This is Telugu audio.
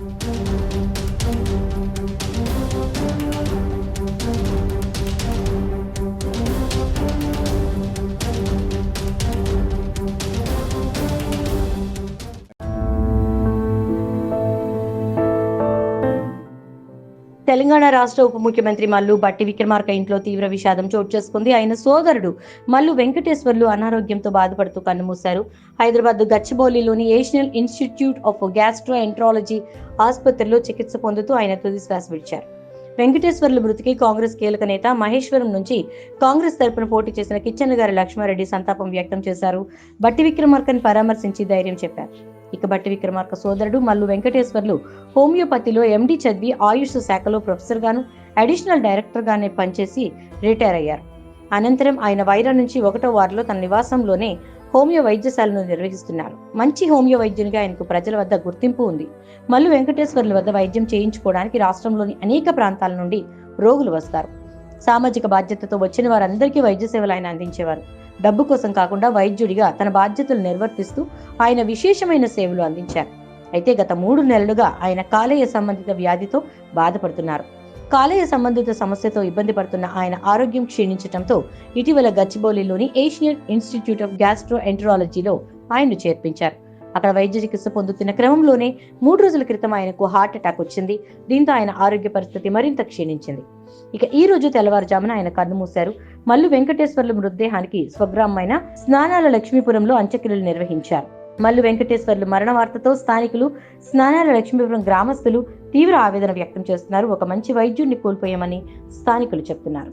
Thank you. తెలంగాణ రాష్ట్ర ఉప ముఖ్యమంత్రి మల్లు బట్టి విక్రమార్క ఇంట్లో తీవ్ర విషాదం చోటు చేసుకుంది. ఆయన సోదరుడు మల్లు వెంకటేశ్వర్లు అనారోగ్యంతో బాధపడుతూ కన్నుమూశారు. హైదరాబాద్ గచ్చిబౌలిలోని Asian institute of gastroenterology ఆసుపత్రిలో చికిత్స పొందుతూ ఆయన తుది శ్వాస విడిచారు. వెంకటేశ్వర్లు మృతికి కాంగ్రెస్ కీలక నేత మహేశ్వరం నుంచి కాంగ్రెస్ తరపున పోటీ చేసిన కిచ్చెన్న గారి లక్ష్మారెడ్డి సంతాపం వ్యక్తం చేశారు. బట్టి విక్రమార్కని పరామర్శించి ధైర్యం చెప్పారు. ఇక బట్టి విక్రమార్క సోదరుడు మల్లు వెంకటేశ్వర్లు హోమియోపతిలో ఎండి చదివి ఆయుష్ శాఖలో ప్రొఫెసర్గాను అడిషనల్ డైరెక్టర్గానే పనిచేసి రిటైర్ అయ్యారు. అనంతరం ఆయన వైరా నుంచి ఒకటో వారిలో తన నివాసంలోనే హోమియో వైద్యశాలను నిర్వహిస్తున్నారు. మంచి హోమియో వైద్యునిగా ఆయనకు ప్రజల వద్ద గుర్తింపు ఉంది. మల్లు వెంకటేశ్వర్ల వద్ద వైద్యం చేయించుకోవడానికి రాష్ట్రంలోని అనేక ప్రాంతాల నుండి రోగులు వస్తారు. సామాజిక బాధ్యతతో వచ్చిన వారందరికీ వైద్య సేవలు ఆయన అందించేవారు. డబ్బు కోసం కాకుండా వైద్యుడిగా తన బాధ్యతలు నిర్వర్తిస్తూ ఆయన విశేషమైన సేవలు అందించారు. అయితే గత మూడు నెలలుగా ఆయన కాలేయ సంబంధిత వ్యాధితో బాధపడుతున్నారు. కాలేయ సంబంధిత సమస్యతో ఇబ్బంది పడుతున్న ఆయన ఆరోగ్యం క్షీణించడంతో ఇటీవల గచ్చిబౌలిలోని ఏషియన్ ఇన్స్టిట్యూట్ ఆఫ్ గ్యాస్ట్రో ఎంట్రాలజీలో ఆయన్ను చేర్పించారు. అక్కడ వైద్య చికిత్స పొందుతున్న క్రమంలోనే మూడు రోజుల క్రితం ఆయనకు హార్ట్ అటాక్ వచ్చింది. దీంతో ఆయన ఆరోగ్య పరిస్థితి మరింత క్షీణించింది. ఇక ఈ రోజు తెల్లవారుజామున ఆయన కన్నుమూశారు మల్లు వెంకటేశ్వర్ల మృతదేహానికి స్వగ్రామమైన స్నానాల లక్ష్మీపురంలో అంత్యక్రియలు నిర్వహించారు. మల్లు వెంకటేశ్వర్లు మరణ వార్తతో స్థానికులు స్నానాల లక్ష్మీపురం గ్రామస్తులు తీవ్ర ఆవేదన వ్యక్తం చేస్తున్నారు. ఒక మంచి వైద్యుడిని కోల్పోయామని స్థానికులు చెప్తున్నారు.